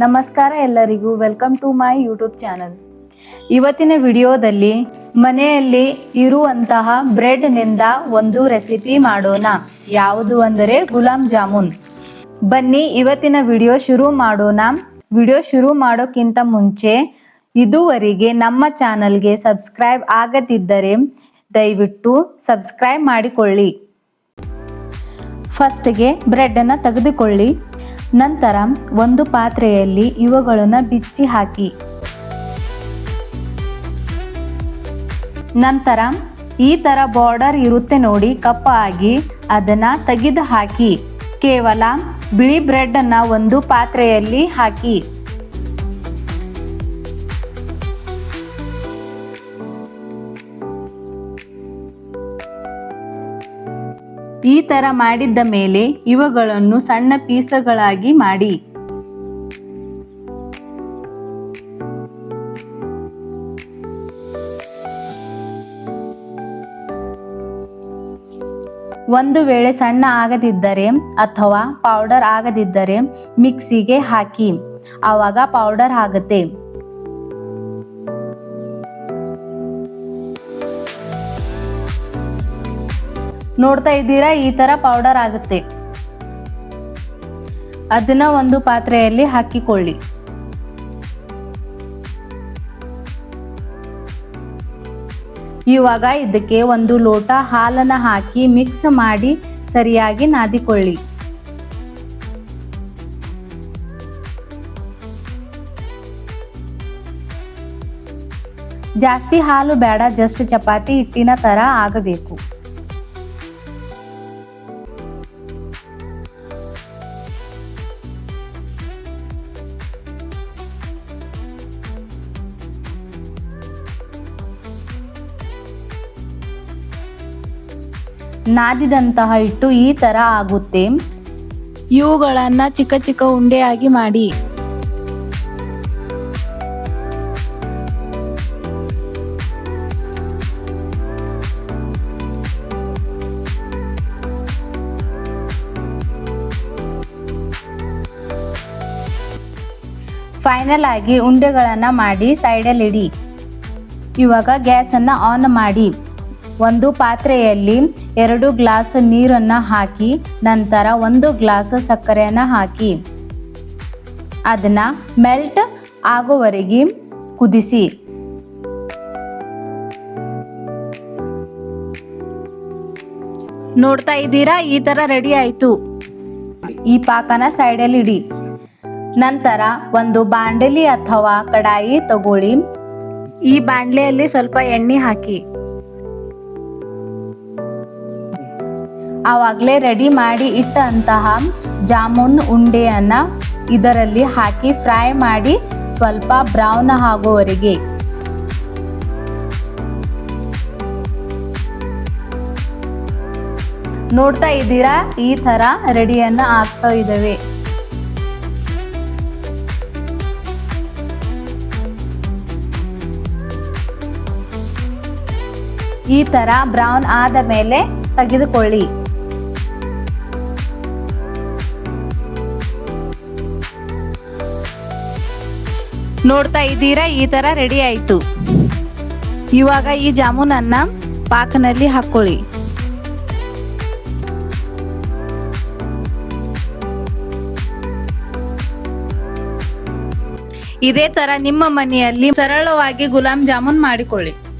ನಮಸ್ಕಾರ ಎಲ್ಲರಿಗೂ. Welcome to my YouTube channel ಇವತ್ತಿನ ವಿಡಿಯೋದಲ್ಲಿ ಮನೆಯಲ್ಲಿ ಇರುವಂತಹ ಬ್ರೆಡ್ನಿಂದ ಒಂದು ರೆಸಿಪಿ ಮಾಡೋಣ. ಯಾವುದು ಅಂದರೆ ಗುಲಾಬ್ ಜಾಮೂನ್. ಬನ್ನಿ, ಇವತ್ತಿನ ವಿಡಿಯೋ ಶುರು ಮಾಡೋಣ. ವಿಡಿಯೋ ಶುರು ಮಾಡೋಕ್ಕಿಂತ ಮುಂಚೆ ಇದುವರೆಗೆ ನಮ್ಮ ಚಾನಲ್ಗೆ ಸಬ್ಸ್ಕ್ರೈಬ್ ಆಗದಿದ್ದರೆ ದಯವಿಟ್ಟು ಸಬ್ಸ್ಕ್ರೈಬ್ ಮಾಡಿಕೊಳ್ಳಿ. ಫಸ್ಟ್ಗೆ ಬ್ರೆಡ್ಡನ್ನು ತೆಗೆದುಕೊಳ್ಳಿ. ನಂತರ ಒಂದು ಪಾತ್ರೆಯಲ್ಲಿ ಇವುಗಳನ್ನು ಬಿಚ್ಚಿ ಹಾಕಿ. ನಂತರ ಈ ಥರ ಬಾರ್ಡರ್ ಇರುತ್ತೆ ನೋಡಿ ಕಪ್ಪಾಗಿ ಅದನ್ನು ತೆಗೆದು ಹಾಕಿ. ಕೇವಲ ಬಿಳಿ ಬ್ರೆಡ್ಡನ್ನು ಒಂದು ಪಾತ್ರೆಯಲ್ಲಿ ಹಾಕಿ. ಈ ತರ ಮಾಡಿದ್ದ ಮೇಲೆ ಇವುಗಳನ್ನು ಸಣ್ಣ ಪೀಸಗಳಾಗಿ ಮಾಡಿ. ಒಂದು ವೇಳೆ ಸಣ್ಣ ಆಗದಿದ್ದರೆ ಅಥವಾ ಪೌಡರ್ ಆಗದಿದ್ದರೆ ಮಿಕ್ಸಿಗೆ ಹಾಕಿ. ಆವಾಗ ಪೌಡರ್ ಆಗುತ್ತೆ. ನೋಡ್ತಾ ಇದ್ದೀರಾ? ಈ ತರ ಪೌಡರ್ ಆಗುತ್ತೆ. ಅದನ್ನ ಒಂದು ಪಾತ್ರೆಯಲ್ಲಿ ಹಾಕಿಕೊಳ್ಳಿ. ಇವಾಗ ಇದಕ್ಕೆ ಒಂದು ಲೋಟ ಹಾಲನ್ನ ಹಾಕಿ ಮಿಕ್ಸ್ ಮಾಡಿ ಸರಿಯಾಗಿ ನಾದಿಕೊಳ್ಳಿ. ಜಾಸ್ತಿ ಹಾಲು ಬೇಡ ಜಸ್ಟ್ ಚಪಾತಿ ಹಿಟ್ಟಿನ ತರ ಆಗಬೇಕು. ನಾದಿದಂತಹ ಹಿಟ್ಟು ಈ ತರ ಆಗುತ್ತೆ. ಇವುಗಳನ್ನ ಚಿಕ್ಕ ಚಿಕ್ಕ ಉಂಡೆಯಾಗಿ ಮಾಡಿ. ಫೈನಲ್ ಆಗಿ ಉಂಡೆಗಳನ್ನು ಮಾಡಿ ಸೈಡಲ್ಲಿಡಿ ಇವಾಗ ಗ್ಯಾಸನ್ನು ಆನ್ ಮಾಡಿ. ಒಂದು ಪಾತ್ರೆಯಲ್ಲಿ ಎರಡು ಗ್ಲಾಸ್ ನೀರನ್ನು ಹಾಕಿ, ನಂತರ ಒಂದು ಗ್ಲಾಸ್ ಸಕ್ಕರೆಯನ್ನು ಹಾಕಿ. ಅದನ್ನ ಮೆಲ್ಟ್ ಆಗೋವರೆಗೆ ಕುದಿಸಿ. ನೋಡ್ತಾ ಇದ್ದೀರಾ? ಈ ತರ ರೆಡಿ ಆಯ್ತು. ಈ ಪಾಕನ ಸೈಡಲ್ಲಿ ಇಡಿ. ನಂತರ ಒಂದು ಬಾಂಡಲಿ ಅಥವಾ ಕಡಾಯಿ ತಗೊಳ್ಳಿ. ಈ ಬಾಂಡ್ಲೆಯಲ್ಲಿ ಸ್ವಲ್ಪ ಎಣ್ಣೆ ಹಾಕಿ. ಆವಾಗಲೇ ರೆಡಿ ಮಾಡಿ ಇಟ್ಟಂತಹ ಜಾಮೂನ್ ಉಂಡೆಯನ್ನು ಇದರಲ್ಲಿ ಹಾಕಿ ಫ್ರೈ ಮಾಡಿ ಸ್ವಲ್ಪ ಬ್ರೌನ್ ಆಗುವವರೆಗೆ. ನೋಡ್ತಾ ಇದ್ದೀರಾ? ಈ ಥರ ರೆಡಿಯನ್ನು ಆಗ್ತಾ ಇದ್ದಾವೆ. ಈ ಥರ ಬ್ರೌನ್ ಆದ ಮೇಲೆ ತೆಗೆದುಕೊಳ್ಳಿ. ನೋಡ್ತಾ ಇದ್ದೀರಾ? ಈ ತರ ರೆಡಿ ಆಯ್ತು. ಇವಾಗ ಈ ಜಾಮೂನನ್ನ ಪಾಕನಲ್ಲಿ ಹಾಕೊಳ್ಳಿ. ಇದೇ ತರ ನಿಮ್ಮ ಮನೆಯಲ್ಲಿ ಸರಳವಾಗಿ ಗುಲಾಬ್ ಜಾಮೂನ್ ಮಾಡಿಕೊಳ್ಳಿ.